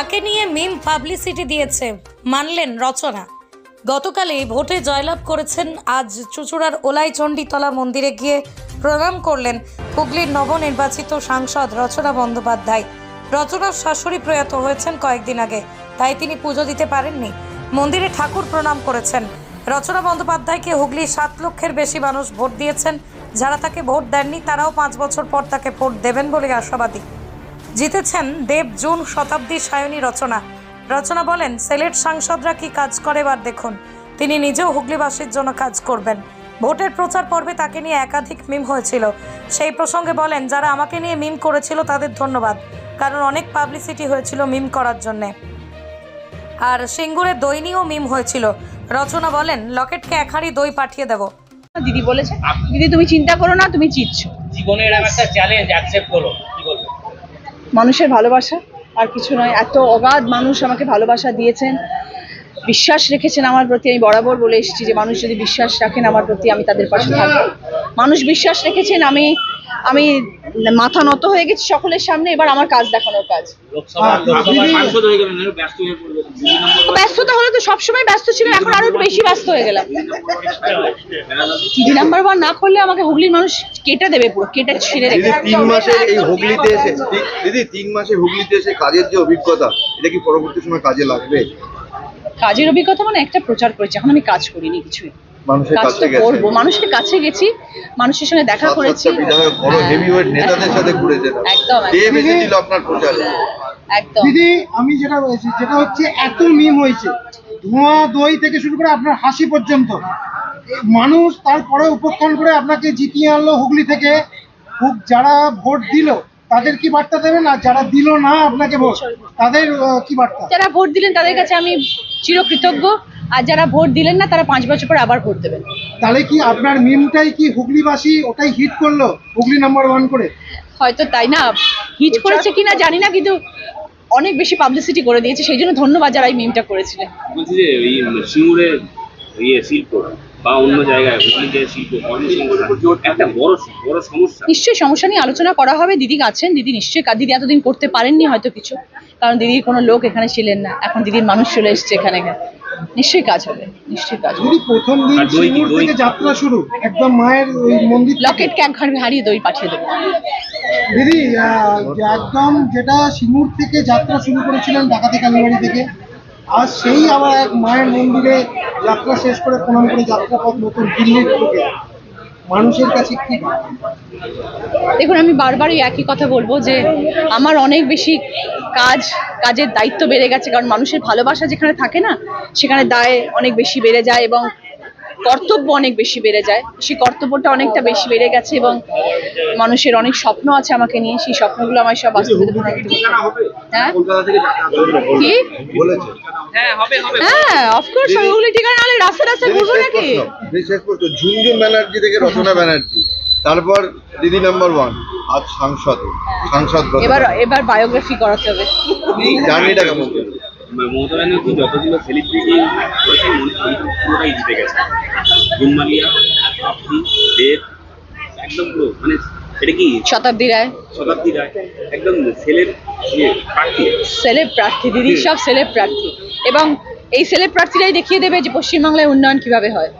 তাকে নিয়ে মিম পাবলিসিটি দিয়েছে। মানলেন রচনা। গতকালই ভোটে জয়লাভ করেছেন আজ চুচুড়ার ওলাইচণ্ডীতলা মন্দিরে গিয়ে প্রণাম করলেন হুগলির নবনির্বাচিত সাংসদ রচনা বন্দ্যোপাধ্যায়। রচনার শাশুড়ি প্রয়াত হয়েছেন কয়েকদিন আগে, তাই তিনি পুজো দিতে পারেননি। মন্দিরে ঠাকুর প্রণাম করেছেন। রচনা বন্দ্যোপাধ্যায়কে হুগলির সাত লক্ষের বেশি মানুষ ভোট দিয়েছেন। যারা তাকে ভোট দেননি, তারাও পাঁচ বছর পর তাকে ভোট দেবেন বলে আশাবাদী। জিতেছেন দেব জুন শতাব্দী সায়নী রচনা। রচনা বলেন সিলেট সাংসদরা কি কাজ করে এবার দেখুন তিনি নিজেও হুগলিবাসীর জন্য কাজ করবেন। ভোটের প্রচার পর্বে তাকে নিয়ে একাধিক মিম হয়েছিল। সেই প্রসঙ্গে বলেন যারা আমাকে নিয়ে মিম করেছিল তাদের ধন্যবাদ কারণ অনেক পাবলিসিটি হয়েছিল মিম করার জন্যে। আর সিঙ্গুরে দই নিয়েও মিম হয়েছিল। রচনা বলেন লকেটকে এক হাঁড়ি দই পাঠিয়ে দেবো। দিদি বলেছে দিদি তুমি চিন্তা করো না তুমি জিতছো। জীবনের একটা চ্যালেঞ্জ অ্যাকসেপ্ট করো। মানুষের ভালোবাসা, আর কিছু নয়, এত অগাধ মানুষ আমাকে ভালোবাসা দিয়েছেন। বিশ্বাস রেখেছেন আমার প্রতি, আমি বরাবর বলে এসেছি যে মানুষ যদি বিশ্বাস রাখেন আমার প্রতি, আমি তাদের পাশে থাকব। মানুষ বিশ্বাস রেখেছেন আমি আমি মাথা নত হয়ে গেছি সকলের সামনে এবার আমার কাজ দেখানোর কাজ। লোকসভা লোকসভা সাংসদ হয়ে হয়ে দুই ব্যস্ততা হলে তো সবসময় ব্যস্ত ছিলাম এখন আরও বেশি ব্যস্ত হয়ে গেলাম। দিদি নাম্বার ওয়ান না করলে আমাকে হুগলির মানুষ কেটে দেবে পুরো কেটে ছিঁড়ে দেবে তিন মাসে এই হুগলিতে এসে দিদি তিন মাসে হুগলিতে এসে কাজের যে অভিজ্ঞতা এটা কি পরবর্তী সময় কাজে লাগবে? কাজের অভিজ্ঞতা মানে একটা প্রচার করেছে এখন আমি কাজ করিনি কিছুই। মানুষের কাছে তো করব মানুষের কাছে গেছি মানুষের সঙ্গে দেখা করেছি। বড় হ্যাঁ, হেভিওয়েট নেতাদের সাথে ঘুরেছে। একদম কে একদম, আপনার প্রচারে? একদম। দিদি আমি যেটা বলছি যেটা হচ্ছে এত মিম হয়েছে। ধোঁয়া দই থেকে শুরু করে আপনার হাসি পর্যন্ত। মানুষ তারপরে উপেক্ষণ করে আপনাকে জিতিয়ে আনলো হুগলি থেকে। হুক যারা ভোট দিল তাদের কি বার্তা দেবেন? আর যারা দিল না আপনাকে ভোট তাদের কি বার্তা? যারা ভোট দিলেন তাদের কাছে আমি চিরকৃতজ্ঞ। আর যারা ভোট দিলেন না তারা পাঁচ বছর পর আবার ভোট দেবেন। তাহলে কি আপনার মিমটাই কি হুগলিবাসী ওটাই হিট করল হুগলি নাম্বার ওয়ান করে? হয়তো তাই না হিট করেছে কিনা জানি না কিন্তু অনেক বেশি পাবলিসিটি করে দিয়েছে সেই জন্য ধন্যবাদ যারা এই মিমটা করেছিলেন। বলছি যে এই সিঙ্গুরের ইয়ে শিল্প বা অন্য জায়গায় হুগলি যে শিল্প একটা বড় বড় সমস্যা। নিশ্চয়ই সমস্যা নিয়ে আলোচনা করা হবে দিদি আছেন দিদি নিশ্চয়ই কা- দিদি এতদিন করতে পারেননি হয়তো কিছু কারণ দিদির কোনো লোক এখানে ছিলেন না এখন দিদির মানুষ চলে এসছে এখানে। নিশ্চয়ই কাজ হবে নিশ্চয়ই কাজ হবে। প্রথম দিন সিঙ্গুর থেকে যাত্রা শুরু একদম মায়ের ওই মন্দির লকেট ঘরে হারিয়ে দই পাঠিয়ে দেবো। দিদি একদম যেটা সিঙ্গুর থেকে যাত্রা শুরু করেছিলেন ডাকাতি কালীবাড়ি থেকে আর সেই আবার এক মায়ের মন্দিরে যাত্রা শেষ করে প্রণাম করে যাত্রা পথ নতুন দিল্লির থেকে মানুষের কাছে কি? দেখুন, আমি বারবারই একই কথা বলব যে আমার অনেক বেশি কাজ, কাজের দায়িত্ব বেড়ে গেছে। কারণ মানুষের ভালোবাসা যেখানে থাকে না, সেখানে দায় অনেক বেশি বেড়ে যায় এবং কর্তব্য অনেক বেশি বেড়ে যায়। সেই কর্তব্যটা অনেকটা বেশি বেড়ে গেছে এবং মানুষের অনেক স্বপ্ন আছে আমাকে নিয়ে। সেই স্বপ্নগুলো আমার সব হ্যাঁ? কি? বলেছে। হ্যাঁ হবে হবে হ্যাঁ ঠিকানা রাস্তা রাস্তা ঘুরবো নাকি? ঝুনঝুন ব্যানার্জি থেকে রচনা ব্যানার্জি। তারপর দিদি নাম্বার ওয়ান আজ সাংসদ। সাংসদ এবার এবার বায়োগ্রাফি করাতে হবে। জার্নিটা কেমন? মমতা ব্যানার্জি যতগুলো সেলিব্রিটি মনে পুরোটাই জিতে গেছে। জুম্মালিয়া আপনি দেব একদম পুরো মানে এটা কি? শতাব্দী রায়। শতাব্দী রায় একদম ইয়ে প্রার্থী। সেলেব প্রার্থী দিদি সব সেলেব প্রার্থী। এবং এই সেলেব প্রার্থীরাই দেখিয়ে দেবে যে পশ্চিমবাংলায় উন্নয়ন কীভাবে হয়।